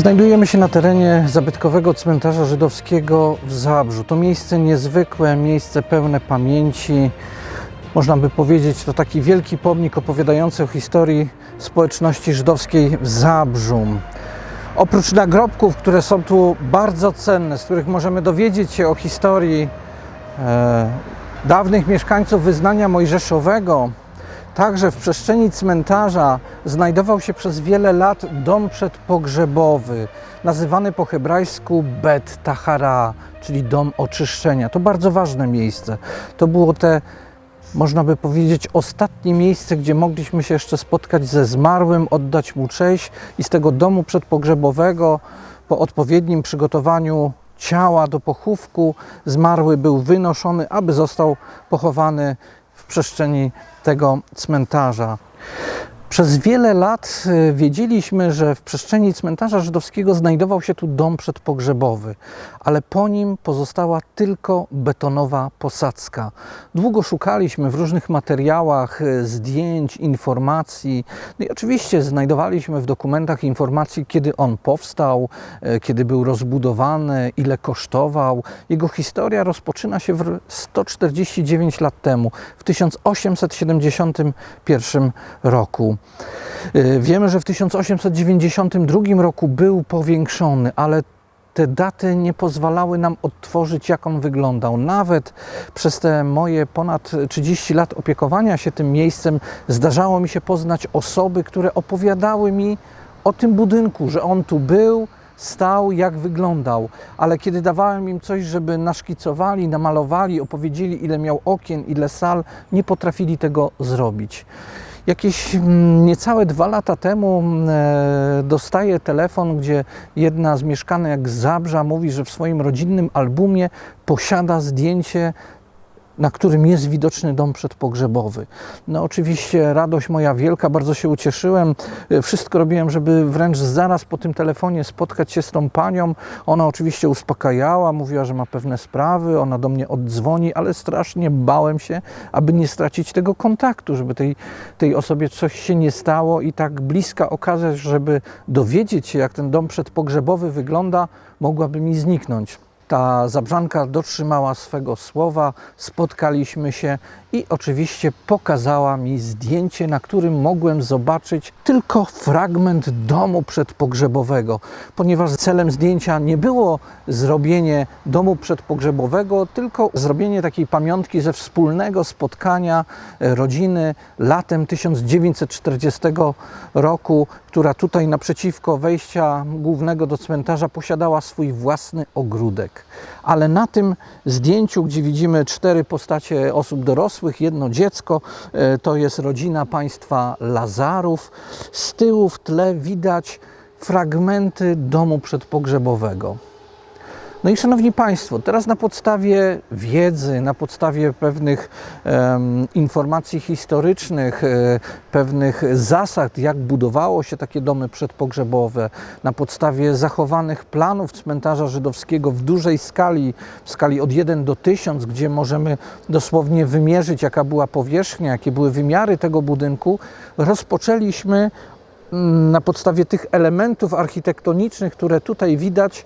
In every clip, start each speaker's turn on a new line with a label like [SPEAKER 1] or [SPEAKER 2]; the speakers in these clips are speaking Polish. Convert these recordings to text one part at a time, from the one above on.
[SPEAKER 1] Znajdujemy się na terenie zabytkowego cmentarza żydowskiego w Zabrzu. To miejsce niezwykłe, miejsce pełne pamięci. Można by powiedzieć, to taki wielki pomnik opowiadający o historii społeczności żydowskiej w Zabrzu. Oprócz nagrobków, które są tu bardzo cenne, z których możemy dowiedzieć się o historii e, dawnych mieszkańców wyznania mojżeszowego, Także w przestrzeni cmentarza znajdował się przez wiele lat dom przedpogrzebowy, nazywany po hebrajsku Bet Tahara, czyli dom oczyszczenia. To bardzo ważne miejsce. To było te, można by powiedzieć, ostatnie miejsce, gdzie mogliśmy się jeszcze spotkać ze zmarłym, oddać mu cześć i z tego domu przedpogrzebowego po odpowiednim przygotowaniu ciała do pochówku zmarły był wynoszony, aby został pochowany w przestrzeni tego cmentarza. Przez wiele lat y, wiedzieliśmy, że w przestrzeni cmentarza żydowskiego znajdował się tu dom przedpogrzebowy, ale po nim pozostała tylko betonowa posadzka. Długo szukaliśmy w różnych materiałach y, zdjęć, informacji. No i oczywiście znajdowaliśmy w dokumentach informacji, kiedy on powstał, y, kiedy był rozbudowany, ile kosztował. Jego historia rozpoczyna się w 149 lat temu, w 1871 roku. Y, Wiemy, że w 1892 roku był powiększony, ale te daty nie pozwalały nam odtworzyć, jak on wyglądał. Nawet przez te moje ponad 30 lat opiekowania się tym miejscem zdarzało mi się poznać osoby, które opowiadały mi o tym budynku, że on tu był, stał, jak wyglądał. Ale kiedy dawałem im coś, żeby naszkicowali, namalowali, opowiedzieli, ile miał okien, ile sal, nie potrafili tego zrobić. Jakieś mm, niecałe dwa lata temu mm, e, dostaję telefon, gdzie jedna z mieszkanek Zabrza mówi, że w swoim rodzinnym albumie posiada zdjęcie na którym jest widoczny dom przedpogrzebowy. No oczywiście radość moja wielka, bardzo się ucieszyłem. E, Wszystko robiłem, żeby wręcz zaraz po tym telefonie spotkać się z tą panią. Ona oczywiście uspokajała, mówiła, że ma pewne sprawy, ona do mnie oddzwoni, ale strasznie bałem się, aby nie stracić tego kontaktu, żeby tej, tej osobie coś się nie stało i tak bliska okazja, żeby dowiedzieć się, jak ten dom przedpogrzebowy wygląda, mogłaby mi zniknąć. Ta zabrzanka dotrzymała swego słowa, spotkaliśmy się i oczywiście pokazała mi zdjęcie, na którym mogłem zobaczyć tylko fragment domu przedpogrzebowego, ponieważ celem zdjęcia nie było zrobienie domu przedpogrzebowego, tylko zrobienie takiej pamiątki ze wspólnego spotkania e, rodziny latem 1940 roku, która tutaj naprzeciwko wejścia głównego do cmentarza posiadała swój własny ogródek. Ale na tym zdjęciu, gdzie widzimy cztery postacie osób dorosłych, jedno dziecko, e, to jest rodzina państwa Lazarów. Z tyłu w tle widać fragmenty domu przedpogrzebowego. No i szanowni Państwo, teraz na podstawie wiedzy, na podstawie pewnych em, informacji historycznych, e, pewnych zasad, jak budowało się takie domy przedpogrzebowe, na podstawie zachowanych planów cmentarza żydowskiego w dużej skali, w skali od 1 do 1000, gdzie możemy dosłownie wymierzyć, jaka była powierzchnia, jakie były wymiary tego budynku, rozpoczęliśmy mm, na podstawie tych elementów architektonicznych, które tutaj widać,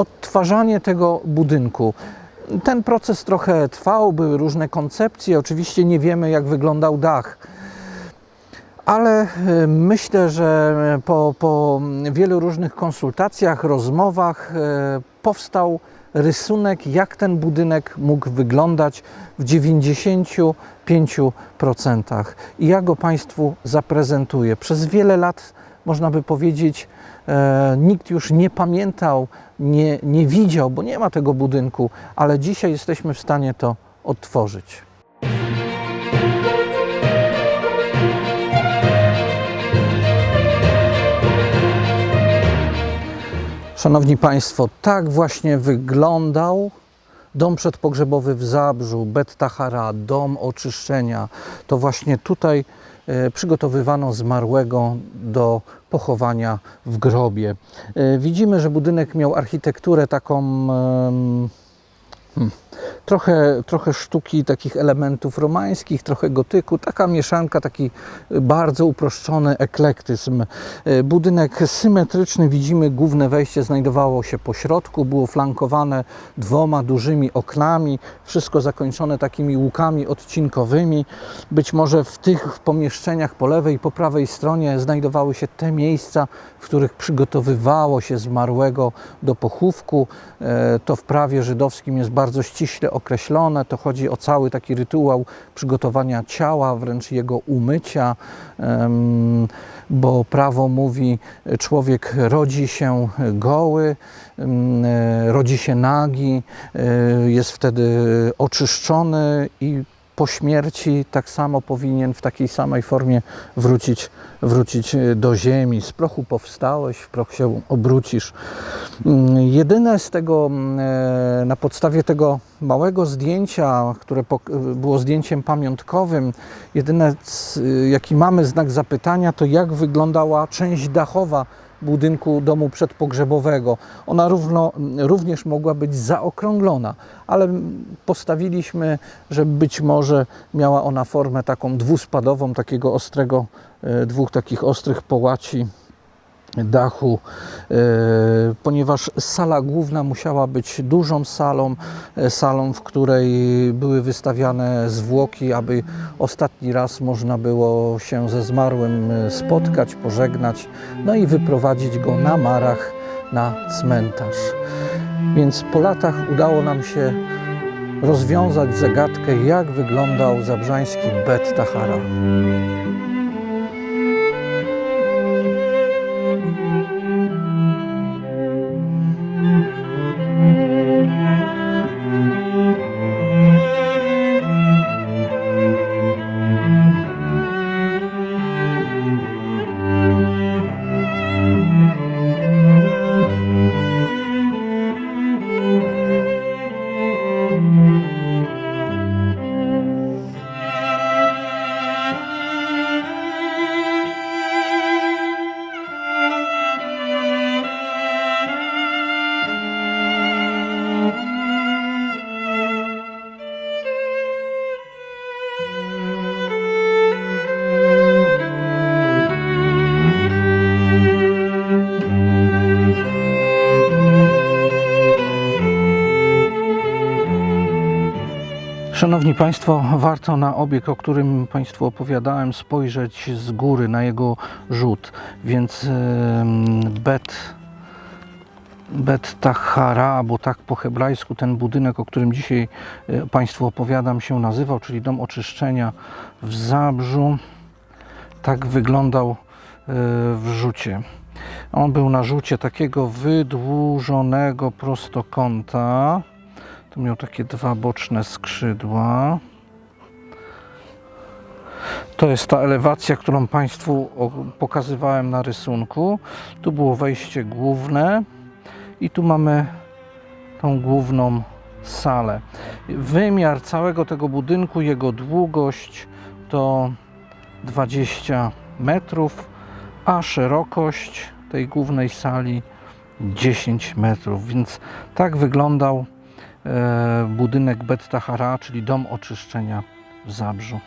[SPEAKER 1] odtwarzanie tego budynku. Ten proces trochę trwał, były różne koncepcje. Oczywiście nie wiemy, jak wyglądał dach. Ale e, myślę, że po, po wielu różnych konsultacjach, rozmowach e, powstał rysunek, jak ten budynek mógł wyglądać w 95%. I ja go Państwu zaprezentuję. Przez wiele lat, można by powiedzieć, e, nikt już nie pamiętał, nie, nie widział, bo nie ma tego budynku, ale dzisiaj jesteśmy w stanie to odtworzyć. Szanowni Państwo, tak właśnie wyglądał dom przedpogrzebowy w Zabrzu, Bet Tahara, dom oczyszczenia. To właśnie tutaj przygotowywano zmarłego do pochowania w grobie. E, Widzimy, że budynek miał architekturę taką hmm, Trochę, trochę sztuki, takich elementów romańskich, trochę gotyku, taka mieszanka, taki bardzo uproszczony eklektyzm. E, Budynek symetryczny, widzimy, główne wejście znajdowało się po środku, było flankowane dwoma dużymi oknami, wszystko zakończone takimi łukami odcinkowymi. Być może w tych pomieszczeniach po lewej i po prawej stronie znajdowały się te miejsca, w których przygotowywało się zmarłego do pochówku. E, To w prawie żydowskim jest bardzo ściśle określone. To chodzi o cały taki rytuał przygotowania ciała, wręcz jego umycia, bo prawo mówi, człowiek rodzi się goły, rodzi się nagi, e, jest wtedy oczyszczony i po śmierci tak samo powinien w takiej samej formie wrócić, wrócić do ziemi. Z prochu powstałeś, w proch się obrócisz. Mm, Jedyne z tego, mm, e, na podstawie tego małego zdjęcia, które pok- było zdjęciem pamiątkowym, jedyne, jaki mamy znak zapytania, to jak wyglądała część dachowa budynku domu przedpogrzebowego. Ona równo, również mogła być zaokrąglona, ale postawiliśmy, że być może miała ona formę taką dwuspadową, takiego ostrego, e, dwóch takich ostrych połaci dachu, e, ponieważ sala główna musiała być dużą salą, e, salą, w której były wystawiane zwłoki, aby ostatni raz można było się ze zmarłym e, spotkać, pożegnać, no i wyprowadzić go na marach na cmentarz. Więc po latach udało nam się rozwiązać zagadkę, jak wyglądał zabrzański Bet Tahara. Szanowni Państwo, warto na obiekt, o którym Państwu opowiadałem, spojrzeć z góry na jego rzut. Więc Bet, Bet Tahara, bo tak po hebrajsku ten budynek, o którym dzisiaj e, Państwu opowiadam, się nazywał, czyli Dom Oczyszczenia w Zabrzu. Tak wyglądał e, w rzucie. On był na rzucie takiego wydłużonego prostokąta. Tu miał takie dwa boczne skrzydła. To jest ta elewacja, którą Państwu pokazywałem na rysunku. Tu było wejście główne i tu mamy tą główną salę. Wymiar całego tego budynku, jego długość to 20 metrów, a szerokość tej głównej sali 10 metrów. Więc tak wyglądał budynek Bet Tahara, czyli dom oczyszczenia w Zabrzu.